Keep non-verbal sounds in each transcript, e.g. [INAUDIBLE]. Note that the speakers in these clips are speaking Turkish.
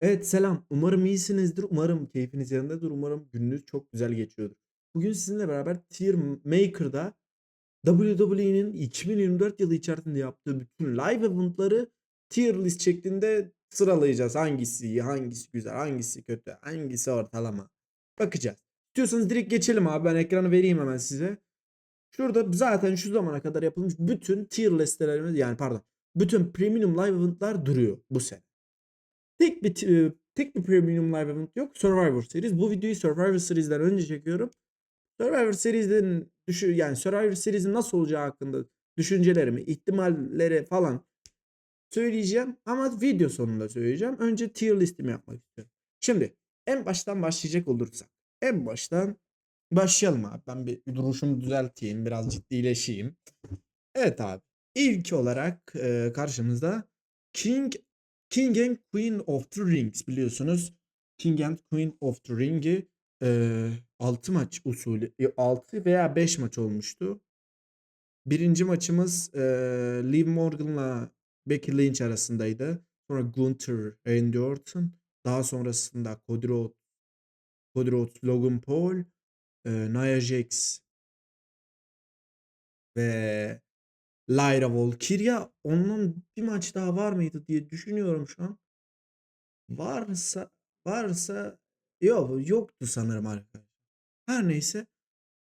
Evet, selam. Umarım iyisinizdir. Umarım keyfiniz yerindedir. Umarım gününüz çok güzel geçiyordur. Bugün sizinle beraber Tier Maker'da WWE'nin 2024 yılı içerisinde yaptığı bütün live event'ları tier list şeklinde sıralayacağız. Hangisi iyi, hangisi güzel, hangisi kötü, hangisi ortalama. Bakacağız. İstiyorsanız direkt geçelim abi. Ben ekranı vereyim hemen size. Şurada zaten şu zamana kadar yapılmış bütün tier listelerimiz yani pardon. Bütün premium live event'lar duruyor bu sene. Tek bir tek bir premium live event yok. Survivor Series. Bu videoyu Survivor Series'den önce çekiyorum. Survivor Series'in düşü yani Survivor Series'in nasıl olacağı hakkında düşüncelerimi, ihtimalleri falan söyleyeceğim ama video sonunda söyleyeceğim. Önce tier listimi yapmak istiyorum. Şimdi en baştan başlayacak olursak. En baştan başlayalım abi. Ben bir duruşumu düzelteyim. Biraz ciddileşeyim. Evet abi. İlk olarak e, karşımızda King King and Queen of the Rings biliyorsunuz. King and Queen of the Ring'i e, 6 maç usulü 6 veya 5 maç olmuştu. Birinci maçımız e, Liv Morgan'la Becky Lynch arasındaydı. Sonra Gunther, Randy Orton. Daha sonrasında Cody Rhodes, Cody Rhodes, Logan Paul, e, Nia Jax ve Lyra Valkyria. Onun bir maç daha var mıydı diye düşünüyorum şu an. Varsa varsa yok yoktu sanırım arkadaşlar. Her neyse.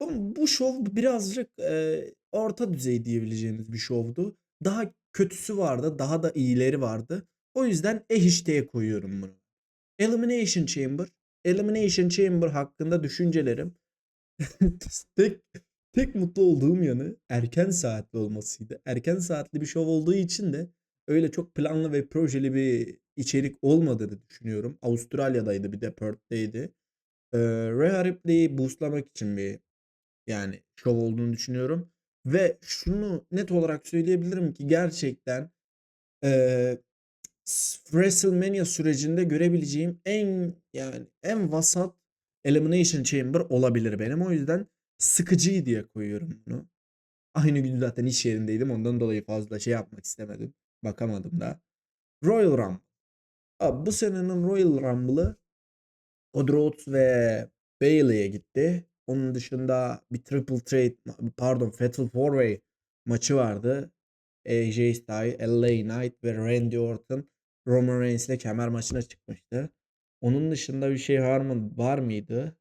Bu, şov birazcık e, orta düzey diyebileceğimiz bir şovdu. Daha kötüsü vardı, daha da iyileri vardı. O yüzden eh işteye koyuyorum bunu. Elimination Chamber. Elimination Chamber hakkında düşüncelerim. [LAUGHS] tek tek mutlu olduğum yanı erken saatli olmasıydı. Erken saatli bir şov olduğu için de öyle çok planlı ve projeli bir içerik olmadığını düşünüyorum. Avustralya'daydı bir de Perth'teydi. Ee, Rhea Ripley'i boostlamak için bir yani şov olduğunu düşünüyorum. Ve şunu net olarak söyleyebilirim ki gerçekten s- WrestleMania sürecinde görebileceğim en yani en vasat Elimination Chamber olabilir benim. O yüzden sıkıcıyı diye koyuyorum bunu. Aynı gün zaten iş yerindeydim. Ondan dolayı fazla şey yapmak istemedim. Bakamadım da. Royal Rumble. Abi bu senenin Royal Rumble'ı Cody ve Bayley'e gitti. Onun dışında bir Triple Threat pardon Fatal 4-Way maçı vardı. AJ Styles, LA Knight ve Randy Orton Roman Reigns'le kemer maçına çıkmıştı. Onun dışında bir şey var mı var mıydı?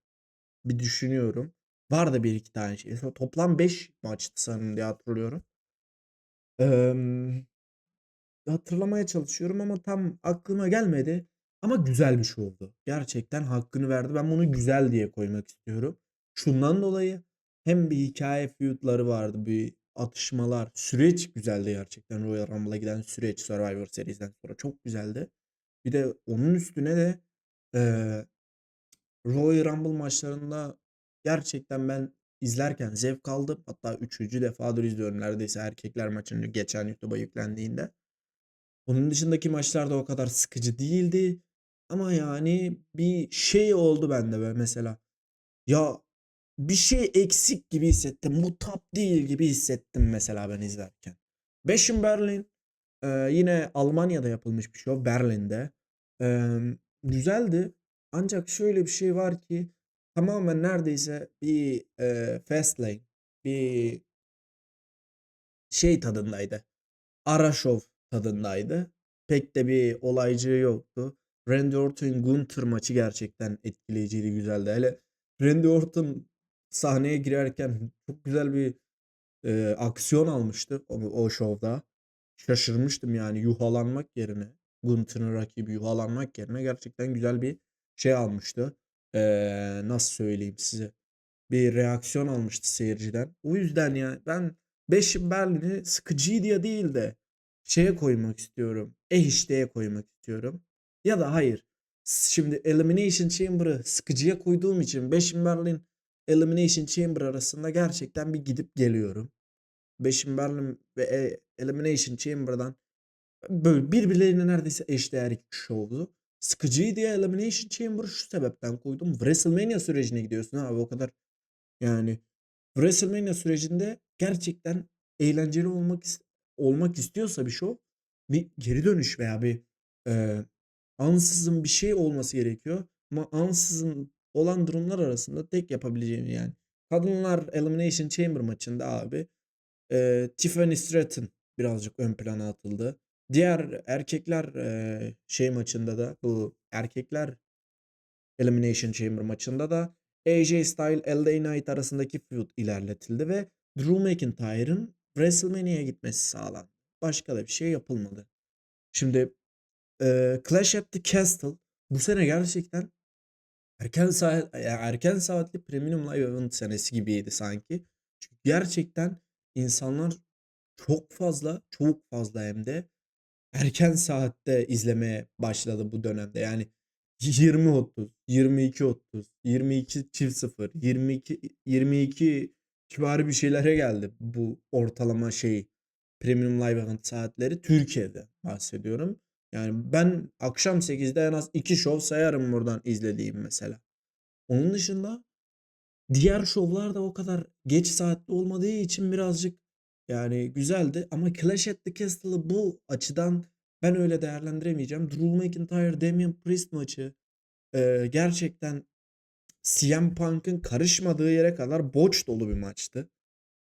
Bir düşünüyorum. Vardı bir iki tane şey. Toplam 5 maçtı sanırım diye hatırlıyorum. Eee, hatırlamaya çalışıyorum ama tam aklıma gelmedi. Ama güzel bir şey oldu. Gerçekten hakkını verdi. Ben bunu güzel diye koymak istiyorum. Şundan dolayı hem bir hikaye feud'ları vardı, bir atışmalar, süreç güzeldi gerçekten. Royal Rumble'a giden süreç Survivor Series'den sonra çok güzeldi. Bir de onun üstüne de eee Royal Rumble maçlarında gerçekten ben izlerken zevk aldım. Hatta üçüncü defadır izliyorum neredeyse erkekler maçını geçen YouTube'a yüklendiğinde. Onun dışındaki maçlar da o kadar sıkıcı değildi. Ama yani bir şey oldu bende böyle mesela. Ya bir şey eksik gibi hissettim. Bu değil gibi hissettim mesela ben izlerken. Beşim Berlin. Ee, yine Almanya'da yapılmış bir show. Berlin'de. Ee, güzeldi. Ancak şöyle bir şey var ki tamamen neredeyse bir e, Fastlane, bir şey tadındaydı. Ara şov tadındaydı. Pek de bir olaycığı yoktu. Randy Orton Gunther maçı gerçekten etkileyiciydi, güzeldi. Hele Randy Orton sahneye girerken çok güzel bir e, aksiyon almıştı o, o şovda. Şaşırmıştım yani yuhalanmak yerine Gunther'ın rakibi yuhalanmak yerine gerçekten güzel bir şey almıştı. Ee, nasıl söyleyeyim size? Bir reaksiyon almıştı seyirciden. O yüzden ya ben 5 Berlin'i sıkıcı diye değil de şeye koymak istiyorum. Eh işteye koymak istiyorum. Ya da hayır. Şimdi Elimination Chamber'ı sıkıcıya koyduğum için 5 Berlin Elimination Chamber arasında gerçekten bir gidip geliyorum. 5 Berlin ve e- Elimination Chamber'dan böyle birbirlerine neredeyse eşdeğer iki şovdu. Sıkıcıydı ya Elimination Chamber'ı şu sebepten koydum. WrestleMania sürecine gidiyorsun abi o kadar yani WrestleMania sürecinde gerçekten eğlenceli olmak olmak istiyorsa bir show bir geri dönüş veya bir e, ansızın bir şey olması gerekiyor. Ama ansızın olan durumlar arasında tek yapabileceğim yani. Kadınlar Elimination Chamber maçında abi eee, Tiffany Stratton birazcık ön plana atıldı. Diğer erkekler şey maçında da bu erkekler Elimination Chamber maçında da AJ Styles LA Knight arasındaki feud ilerletildi ve Drew McIntyre'ın WrestleMania'ya gitmesi sağlandı. Başka da bir şey yapılmadı. Şimdi eee, Clash at the Castle bu sene gerçekten erken saat erken saatli Premium Live Event senesi gibiydi sanki. Çünkü gerçekten insanlar çok fazla, çok fazla hem de erken saatte izlemeye başladı bu dönemde. Yani 20.30, 22.30, 22.00, 22 22 civarı bir şeylere geldi bu ortalama şey Premium Live Event saatleri Türkiye'de bahsediyorum. Yani ben akşam 8'de en az 2 şov sayarım buradan izlediğim mesela. Onun dışında diğer şovlar da o kadar geç saatte olmadığı için birazcık yani güzeldi ama Clash at the Castle'ı bu açıdan ben öyle değerlendiremeyeceğim. Drew McIntyre Damian Priest maçı eee, gerçekten CM Punk'ın karışmadığı yere kadar boç dolu bir maçtı.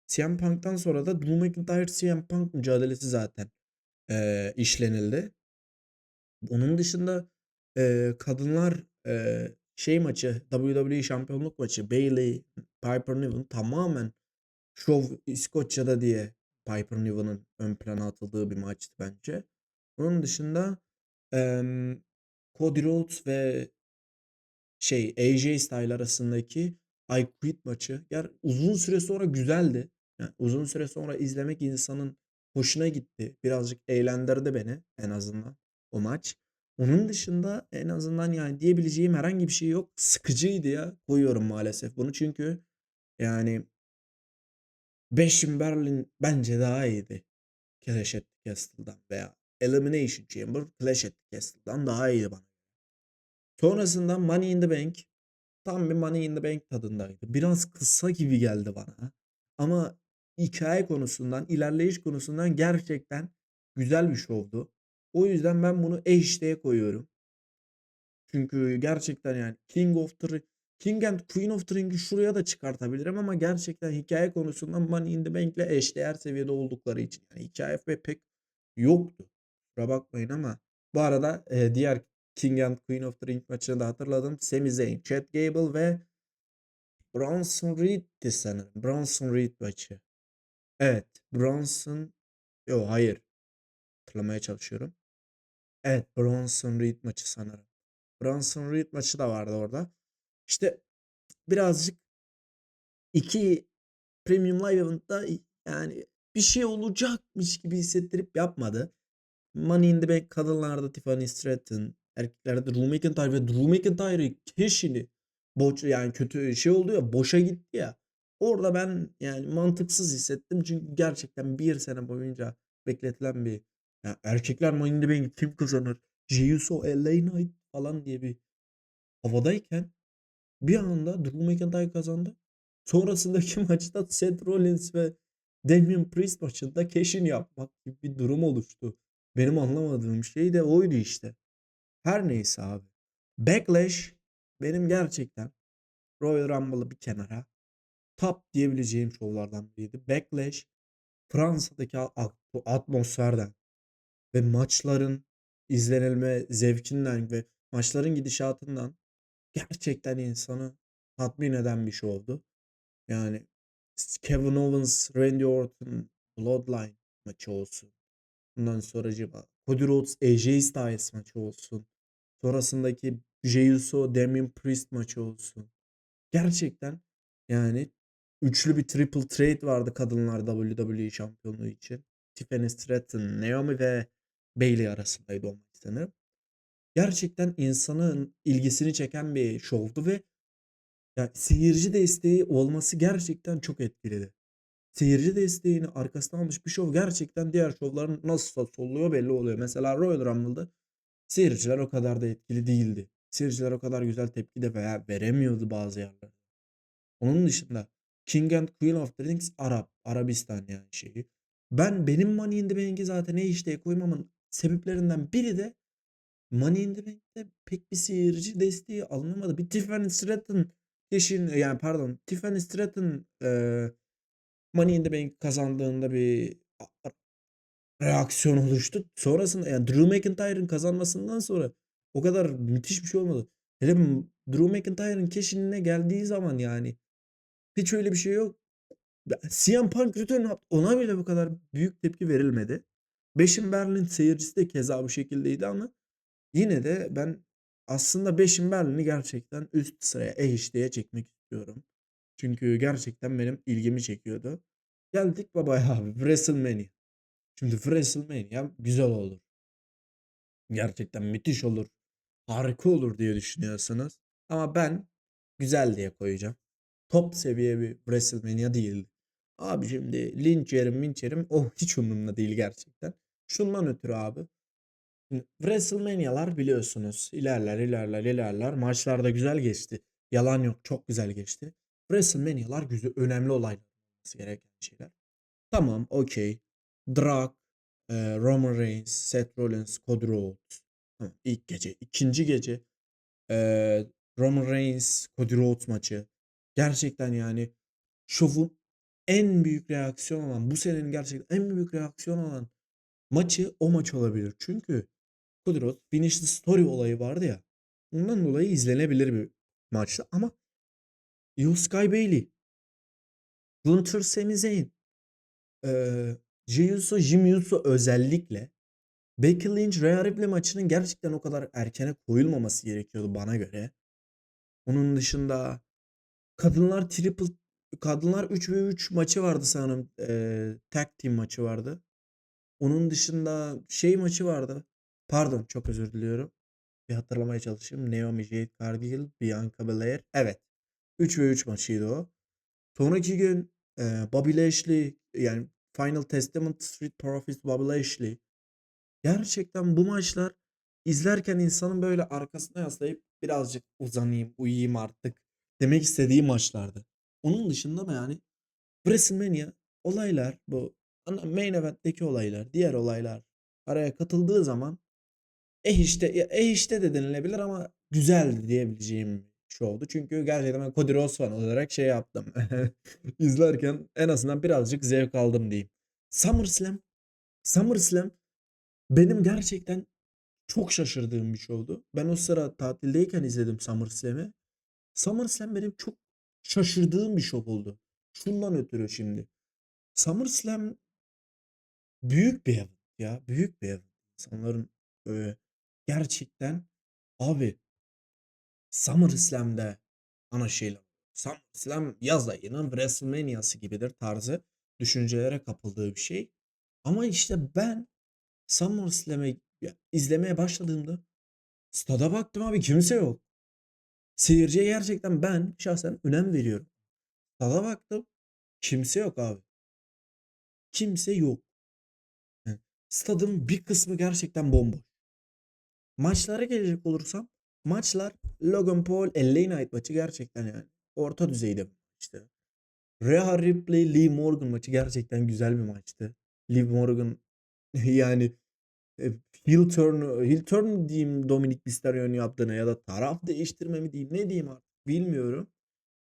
CM Punk'tan sonra da Drew McIntyre CM Punk mücadelesi zaten eee, işlenildi. Onun dışında eee, kadınlar eee, şey maçı WWE şampiyonluk maçı Bayley Piper Niven tamamen şov İskoçya'da diye Piper Niven'ın ön plana atıldığı bir maçtı bence. Onun dışında emm, Cody Rhodes ve şey AJ Styles arasındaki I Quit maçı ger uzun süre sonra güzeldi. Yani uzun süre sonra izlemek insanın hoşuna gitti. Birazcık eğlendirdi beni en azından o maç. Onun dışında en azından yani diyebileceğim herhangi bir şey yok. Sıkıcıydı ya. Koyuyorum maalesef bunu çünkü yani Bash in Berlin bence daha iyiydi. Clash at the Castle'dan veya Elimination Chamber Clash at the Castle'dan daha iyiydi bana. Sonrasında Money in the Bank tam bir Money in the Bank tadındaydı. Biraz kısa gibi geldi bana. Ama hikaye konusundan, ilerleyiş konusundan gerçekten güzel bir şovdu. O yüzden ben bunu HD'ye koyuyorum. Çünkü gerçekten yani King of the King and Queen of the Ring'i şuraya da çıkartabilirim ama gerçekten hikaye konusundan Money in the Bank'le eşdeğer seviyede oldukları için. Yani hikaye ve pek yoktu. Kusura bakmayın ama bu arada e, diğer King and Queen of the Ring maçını da hatırladım. Sami Zayn, Chad Gable ve Bronson Reed'ti sanırım. Bronson Reed maçı. Evet. Bronson Yok hayır. Hatırlamaya çalışıyorum. Evet. Bronson Reed maçı sanırım. Bronson Reed maçı da vardı orada. İşte birazcık iki Premium Live Event'ta yani bir şey olacakmış gibi hissettirip yapmadı. Money in the Bank kadınlarda Tiffany Stratton, erkeklerde Drew McIntyre ve Drew McIntyre'ı keşini boş yani kötü şey oldu ya boşa gitti ya. Orada ben yani mantıksız hissettim çünkü gerçekten bir sene boyunca bekletilen bir ya erkekler Money in the Bank kim kazanır? Jey Uso, LA Knight falan diye bir havadayken bir anda Drew McIntyre kazandı. Sonrasındaki [LAUGHS] maçta Seth Rollins ve Damian Priest maçında cash in yapmak gibi bir durum oluştu. Benim anlamadığım şey de oydu işte. Her neyse abi. Backlash benim gerçekten Royal Rumble'ı bir kenara top diyebileceğim şovlardan biriydi. Backlash Fransa'daki atmosferden ve maçların izlenilme zevkinden ve maçların gidişatından gerçekten insanı tatmin eden bir şovdu. Yani Kevin Owens, Randy Orton, Bloodline maçı olsun. Bundan sonracığıma Cody Rhodes, AJ Styles maçı olsun. Sonrasındaki Jey Uso, Damian Priest maçı olsun. Gerçekten yani üçlü bir triple threat vardı kadınlar WWE şampiyonluğu için. Tiffany Stratton, Naomi ve Bayley arasındaydı o maç sanırım. Gerçekten insanın ilgisini çeken bir şovdu ve ya seyirci desteği olması gerçekten çok etkiledi. Seyirci desteğini arkasına almış bir şov gerçekten diğer şovların nasıl soluyor belli oluyor. Mesela Royal Rumble'da seyirciler o kadar da etkili değildi. Seyirciler o kadar güzel tepki de veya veremiyordu bazı yerlerde. Onun dışında King and Queen of the Rings Arap. Arabistan yani şeyi. Ben benim Money in the Bank'i zaten HD'ye koymamın sebeplerinden biri de Money in the Bank'te pek bir seyirci desteği alınamadı. Bir Tiffany Stratton Cash'in yani pardon Tiffany Stratton, eee, Money in the Bank kazandığında bir reaksiyon oluştu. Sonrasında yani Drew McIntyre'ın kazanmasından sonra o kadar müthiş bir şey olmadı. Hele Drew McIntyre'ın Cash'in'ine geldiği zaman yani hiç öyle bir şey yok. CM Punk return. Ona bile bu kadar büyük tepki verilmedi. Beşin Berlin seyircisi de keza bu şekildeydi ama yine de ben aslında Beşin Berlin'i gerçekten üst sıraya, E-İşte'ye çekmek istiyorum. Çünkü gerçekten benim ilgimi çekiyordu. Geldik babaya [LAUGHS] abi WrestleMania. Şimdi WrestleMania güzel olur. Gerçekten müthiş olur, harika olur diye düşünüyorsunuz ama ben güzel diye koyacağım. Top seviye bir WrestleMania değildi. Abi şimdi linç yerim minç yerim o hiç umurumda değil gerçekten. Şundan ötürü abi. WrestleMania'lar biliyorsunuz ilerler, ilerler, ilerler. Maçlar da güzel geçti. Yalan yok çok güzel geçti. WrestleMania'lar güzel önemli olaylar olması gereken şeyler. Tamam, okay. Drak, eee, Roman Reigns, Seth Rollins, Cody Rhodes. Tamam, ilk gece. 2'nci gece, eee, Roman Reigns, Cody Rhodes maçı. Gerçekten yani şovun en büyük reaksiyon olan, bu senenin gerçekten en büyük reaksiyon alan maçı o maç olabilir. Çünkü Rhodes Finish the Story olayı vardı ya, ondan dolayı izlenebilir bir maçtı ama Io Sky Bailey Gunther Sami Zayn, eee, Jey Uso, Jimmy Uso özellikle Becky Lynch, Rhea Ripley maçının gerçekten o kadar erkene koyulmaması gerekiyordu bana göre. Onun dışında kadınlar triple kadınlar 3v3 maçı vardı sanırım. Eee, tag team maçı vardı. Onun dışında şey maçı vardı. Pardon, çok özür diliyorum. Bir hatırlamaya çalışayım. Naomi, Jade Cargill, Bianca Belair. Evet. 3v3 maçıydı o. Sonraki gün, eee, Bobby Lashley yani Final Testament Street Profits Bobby Lashley. Gerçekten bu maçlar izlerken insanın böyle arkasına yaslayıp birazcık uzanayım, uyuyayım artık demek istediği maçlardı. Onun dışında da yani WrestleMania olaylar bu ana main event'teki olaylar, diğer olaylar araya katıldığı zaman eh işte, eh işte de denilebilir ama güzeldi diyebileceğim şovdu. Çünkü gerçekten ben Cody Rhodes fanı olarak şey yaptım. [LAUGHS] İzlerken en azından birazcık zevk aldım diyeyim. SummerSlam, SummerSlam benim gerçekten çok şaşırdığım bir şovdu. Ben o sıra tatildeyken izledim SummerSlam'i. SummerSlam benim çok şaşırdığım bir şov oldu. Şundan ötürü şimdi. SummerSlam büyük bir event ya, büyük bir event. İnsanların, eee, gerçekten abi SummerSlam'de ana şeyler SummerSlam yaz ayının WrestleMania'sı gibidir tarzı düşüncelere kapıldığı bir şey. Ama işte ben SummerSlam'ı ya izlemeye başladığımda stada baktım abi kimse yok. Seyirciye gerçekten ben şahsen önem veriyorum. Stada baktım kimse yok abi. Kimse yok. Stadın bir kısmı gerçekten bomboş. Maçlara gelecek olursam maçlar Logan Paul, LA Knight maçı gerçekten yani orta düzeyde maçtı. Rhea Ripley, Liv Morgan maçı gerçekten güzel bir maçtı. Liv Morgan [LAUGHS] yani, eee, heel turn heel turn diyeyim Dominic Mysterio'nun yaptığına ya da taraf değiştirme mi diyeyim, ne diyeyim artık bilmiyorum.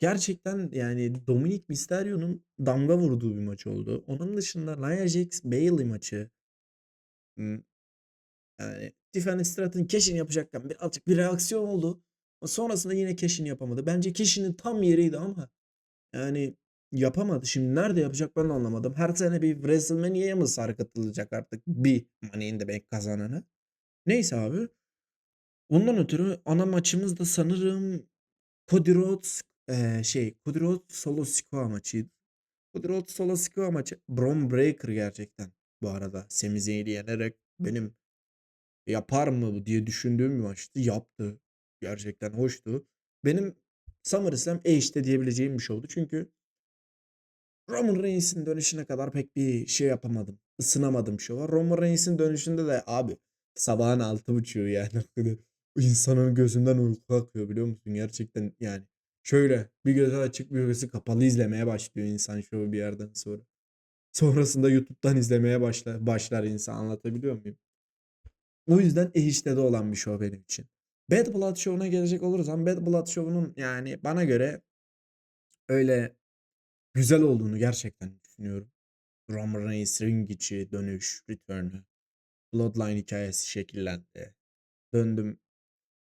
Gerçekten yani Dominic Mysterio'nun damga vurduğu bir maç oldu. Onun dışında Nia Jax, Bayley maçı yani Tiffany Stratton cash in yapacakken birazcık bir reaksiyon oldu. Sonrasında yine cash in yapamadı. Bence cash in'in tam yeriydi ama yani yapamadı. Şimdi nerede yapacak ben de anlamadım. Her sene bir WrestleMania'ya mı sarkıtılacak artık bir Money in the Bank kazananı? Neyse abi. Ondan ötürü ana maçımız da sanırım Cody Rhodes, eee, şey Cody Rhodes Solo Sikoa maçıydı. Cody Rhodes Solo Sikoa maçı Bron Breakker gerçekten bu arada. Sami Zayn'i yenerek benim yapar mı diye düşündüğüm bir maçtı. Yaptı. Gerçekten hoştu. Benim SummerSlam E-işte diyebileceğim bir şovdu. Çünkü Roman Reigns'in dönüşüne kadar pek bir şey yapamadım. Isınamadım şova. Roman Reigns'in dönüşünde de abi sabahın 6.30'u yani. [LAUGHS] Hani insanın gözünden uyku akıyor biliyor musun? Gerçekten yani. Şöyle bir gözü açık bir gözü kapalı izlemeye başlıyor insan şovu bir yerden sonra. Sonrasında YouTube'dan izlemeye başlar başlar insan anlatabiliyor muyum? O yüzden eşitede olan bir show benim için. Bad Blood Show'una gelecek olursam Bad Blood Show'unun yani bana göre öyle güzel olduğunu gerçekten düşünüyorum. Roman Reigns ring içi dönüş, return'ü, Bloodline hikâyesi şekillendi. Döndüm.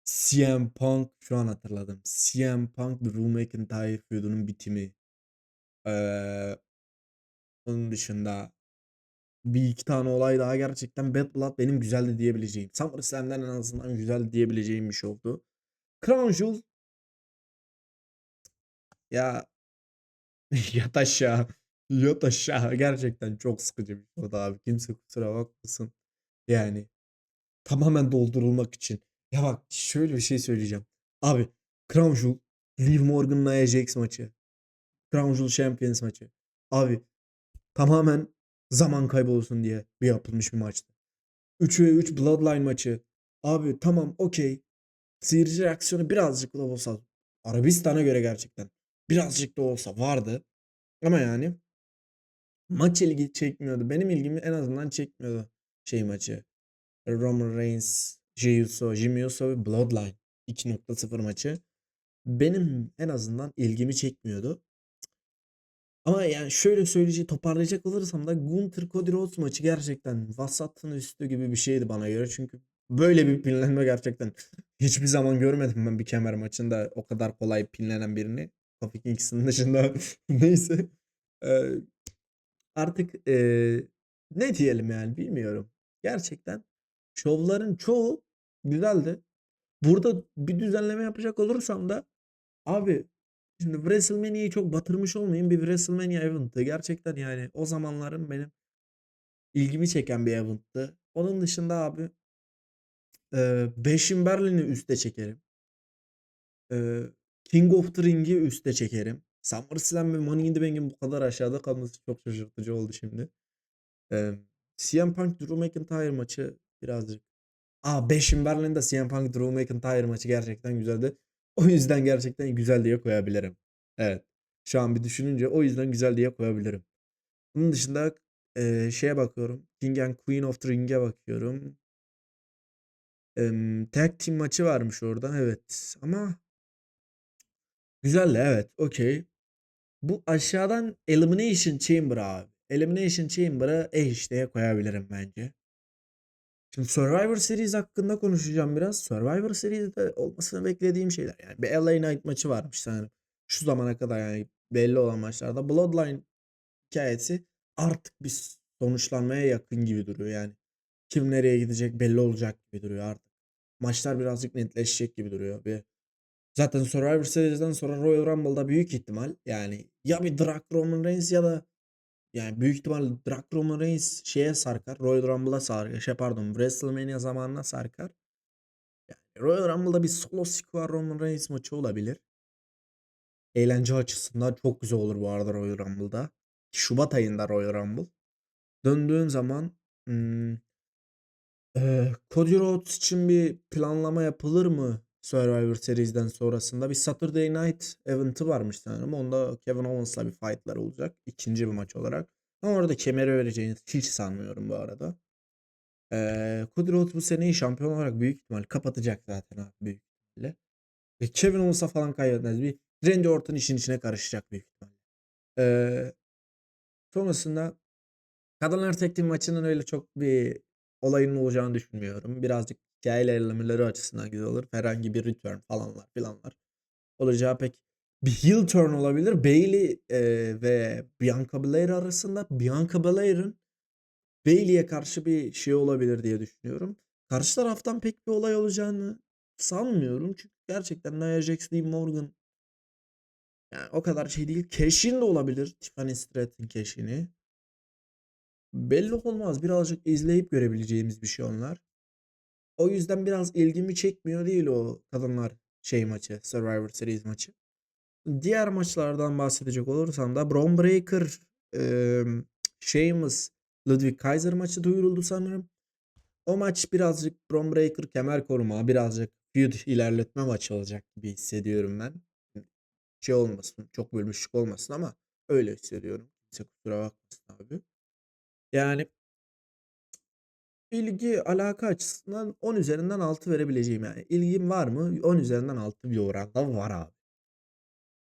CM Punk şu an hatırladım. CM Punk Drew McIntyre feud'unun bitimi. Eee onun dışında bir iki tane olay daha gerçekten Bad Blood benim güzeldi diyebileceğim. SummerSlam'den en azından güzeldi diyebileceğim bir şovdu. Crown Jewel ya [LAUGHS] yat aşağı, yat aşağı. Gerçekten çok sıkıcı bir şovdu abi. Kimse kusura bakmasın. Yani tamamen doldurulmak için. Ya bak şöyle bir şey söyleyeceğim. Abi Crown Jewel, Liv Morgan'la Nia Jax maçı. Crown Jewel Champions maçı. Abi tamamen zaman kaybı olsun diye bir yapılmış bir maçtı. 3'e 3 Bloodline maçı. Abi tamam okey. Seyirci reaksiyonu birazcık da olsa Arabistan'a göre gerçekten birazcık da olsa vardı. Ama yani maç ilgi çekmiyordu. Benim ilgimi en azından çekmiyordu şey maçı. Roman Reigns, Jey Uso, Jimmy Uso ve Bloodline 2.0 maçı. Benim en azından ilgimi çekmiyordu. Ama yani şöyle söyleyecek toparlayacak olursam da Gunther Cody Rhodes maçı gerçekten vasatın üstü gibi bir şeydi bana göre. Çünkü böyle bir pinlenme gerçekten [LAUGHS] hiçbir zaman görmedim ben bir kemer maçında o kadar kolay pinlenen birini. Kofi Kingston dışında [LAUGHS] neyse. Eee, artık eee, ne diyelim yani bilmiyorum. Gerçekten şovların çoğu güzeldi. Burada bir düzenleme yapacak olursam da abi şimdi WrestleMania'yı çok batırmış olmayayım bir WrestleMania event'tı. Gerçekten yani o zamanların benim ilgimi çeken bir event'tı. Onun dışında abi eee Beşin Berlin'i üste çekerim. Eee, King of the Ring'i üste çekerim. SummerSlam ve Money in the Bank'in bu kadar aşağıda kalması çok şaşırtıcı oldu şimdi. Emm, CM Punk Drew McIntyre maçı birazcık A! Beşin Berlin'de CM Punk Drew McIntyre maçı gerçekten güzeldi. O yüzden gerçekten güzel diye koyabilirim. Evet. Şu an bir düşününce o yüzden güzel diye koyabilirim. Bunun dışında eee, şeye bakıyorum. King and Queen of the Ring'e bakıyorum. Emm, tag team maçı varmış orada evet ama güzeldi evet okay. Bu aşağıdan Elimination Chamber abi. Elimination Chamber'ı eh işteye koyabilirim bence. Şimdi Survivor Series hakkında konuşacağım biraz. Survivor Series'de olmasını beklediğim şeyler yani bir LA Knight maçı varmış sanırım. Şu zamana kadar yani belli olan maçlarda. Bloodline hikâyesi artık bir sonuçlanmaya yakın gibi duruyor yani. Kim nereye gidecek belli olacak gibi duruyor artık. Maçlar birazcık netleşecek gibi duruyor ve zaten Survivor Series'den sonra Royal Rumble'da büyük ihtimal yani ya bir Drac Roman Reigns ya da yani büyük ihtimal Drac Roman Reigns şeye sarkar. Royal Rumble'a sarkar. Şey pardon WrestleMania zamanına sarkar. Yani Royal Rumble'da bir solo squad Roman Reigns maçı olabilir. Eğlence açısından çok güzel olur bu arada Royal Rumble'da. Şubat ayında Royal Rumble. Döndüğün zaman ımm eee, Cody Rhodes için bir planlama yapılır mı Survivor Series'den sonrasında? Bir Saturday Night event'ı varmış sanırım. Onda Kevin Owens'la bir fight'ları olacak 2'nci bir maç olarak. Ama orada kemeri vereceğini hiç sanmıyorum bu arada. Cody Rhodes bu seneyi şampiyon olarak büyük ihtimal kapatacak zaten abi büyük ihtimalle. Ve Kevin Owens'a falan kaybetmez. Bir Randy Orton işin içine karışacak büyük ihtimalle. Eee, sonrasında Kadınlar Team maçının öyle çok bir olayının olacağını düşünmüyorum. Birazcık hikâye ilerlemeleri açısından güzel olur. Herhangi bir return falanlar filanlar olacağı pek bir heel turn olabilir. Bayley, eee, ve Bianca Belair arasında Bianca Belair'in Bayley'e karşı bir şey olabilir diye düşünüyorum. Karşı taraftan pek bir olay olacağını sanmıyorum. Çünkü gerçekten Nia Jax, Liv Morgan yani o kadar şey değil. Cash in de olabilir. Tiffany Stratton cash in'i. Belli olmaz. Birazcık izleyip görebileceğimiz bir şey onlar. O yüzden biraz ilgimi çekmiyor değil o kadınlar şey maçı, Survivor Series maçı. Diğer maçlardan bahsedecek olursam da Bron Breakker, emm, Sheamus, Ludwig Kaiser maçı duyuruldu sanırım. O maç birazcık Bron Breakker kemer koruma, birazcık feud ilerletme maçı olacak gibi hissediyorum ben. Şey olmasın, çok bölmüşlük olmasın ama öyle hissediyorum. Kimse kusura bakmasın abi. Yani İlgi, alaka açısından 10 üzerinden 6 verebileceğim yani. İlgim var mı? 10 üzerinden 6 bir oranda var abi.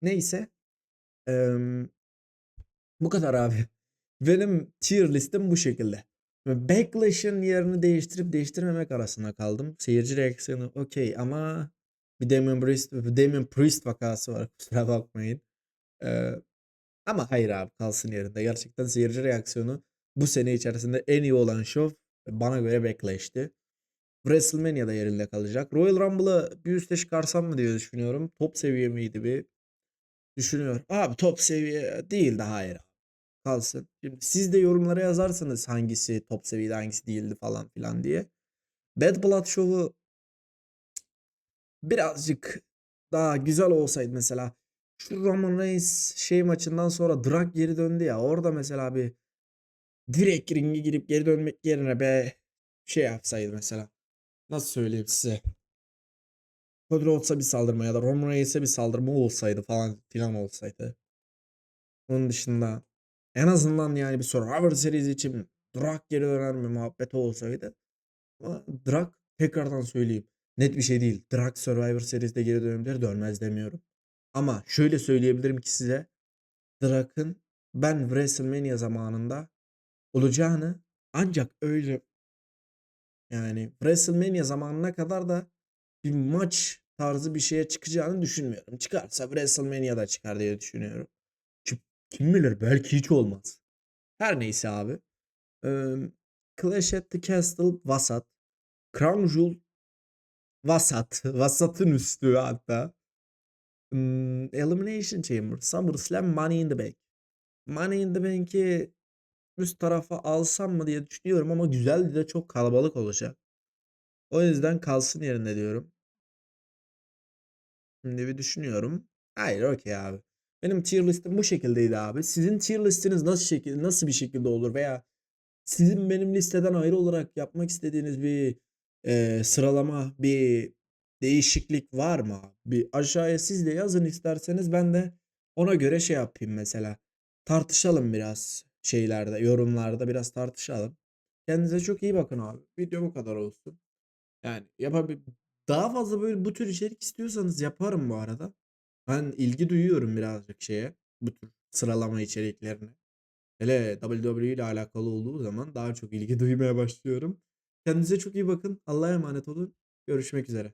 Neyse. Emm bu kadar abi. [LAUGHS] Benim tier listim bu şekilde. Backlash'ın yerini değiştirip değiştirmemek arasında kaldım. Seyirci reaksiyonu okay ama bir Damien Priest Damien Priest vakası var. [LAUGHS] Kusura bakmayın. Eee, ama hayır abi kalsın yerinde. Gerçekten seyirci reaksiyonu bu sene içerisinde en iyi olan şov bana göre Backlash'ti. WrestleMania'da yerinde kalacak. Royal Rumble'ı bir üste çıkarsam mı diye düşünüyorum. Top seviye miydi bir düşünüyorum. Abi top seviye değil de hayır. Kalsın. Şimdi siz de yorumlara yazarsanız hangisi top seviyede hangisi değildi falan filan diye. Bad Blood şovu birazcık daha güzel olsaydı mesela şu Roman Reigns şey maçından sonra Drag geri döndü ya orada mesela bir direkt ringe girip geri dönmek yerine be şey yapsaydı mesela. Nasıl söyleyeyim size? Cody Rhodes'a bir saldırma ya da Roman Reigns'e bir saldırma olsaydı falan filan olsaydı. Onun dışında en azından yani bir Survivor Series için Drag geri döner bir muhabbeti olsaydı. Ama Drag tekrardan söyleyeyim net bir şey değil. Drag Survivor Series'de geri dönebilir dönmez demiyorum. Ama şöyle söyleyebilirim ki size Drag'ın ben WrestleMania zamanında olacağını ancak öyle yani WrestleMania zamanına kadar da bir maç tarzı bir şeye çıkacağını düşünmüyorum. Çıkarsa WrestleMania'da çıkar diye düşünüyorum. Kim, bilir belki hiç olmaz. Her neyse abi. Emm, Clash at the Castle vasat. Crown Jewel vasat. [LAUGHS] Vasatın üstü hatta. Imm, Elimination Chamber, SummerSlam, Money in the Bank. Money in the Bank'i üst tarafa alsam mı diye düşünüyorum ama güzel de çok kalabalık olacak. O yüzden kalsın yerinde diyorum. Şimdi bir düşünüyorum. Hayır okay abi. Benim tier listim bu şekildeydi abi. Sizin tier listiniz nasıl şekil nasıl bir şekilde olur veya sizin benim listeden ayrı olarak yapmak istediğiniz bir, eee, sıralama, bir değişiklik var mı? Bir aşağıya siz de yazın isterseniz ben de ona göre şey yapayım mesela. Tartışalım biraz şeylerde, yorumlarda biraz tartışalım. Kendinize çok iyi bakın abi. Video bu kadar olsun. Yani yapabi daha fazla böyle bu tür içerik istiyorsanız yaparım bu arada. Ben ilgi duyuyorum birazcık şeye, bu tür sıralama içeriklerine. Hele WWE ile alakalı olduğu zaman daha çok ilgi [LAUGHS] duymaya başlıyorum. Kendinize çok iyi bakın. Allah'a emanet olun. Görüşmek üzere.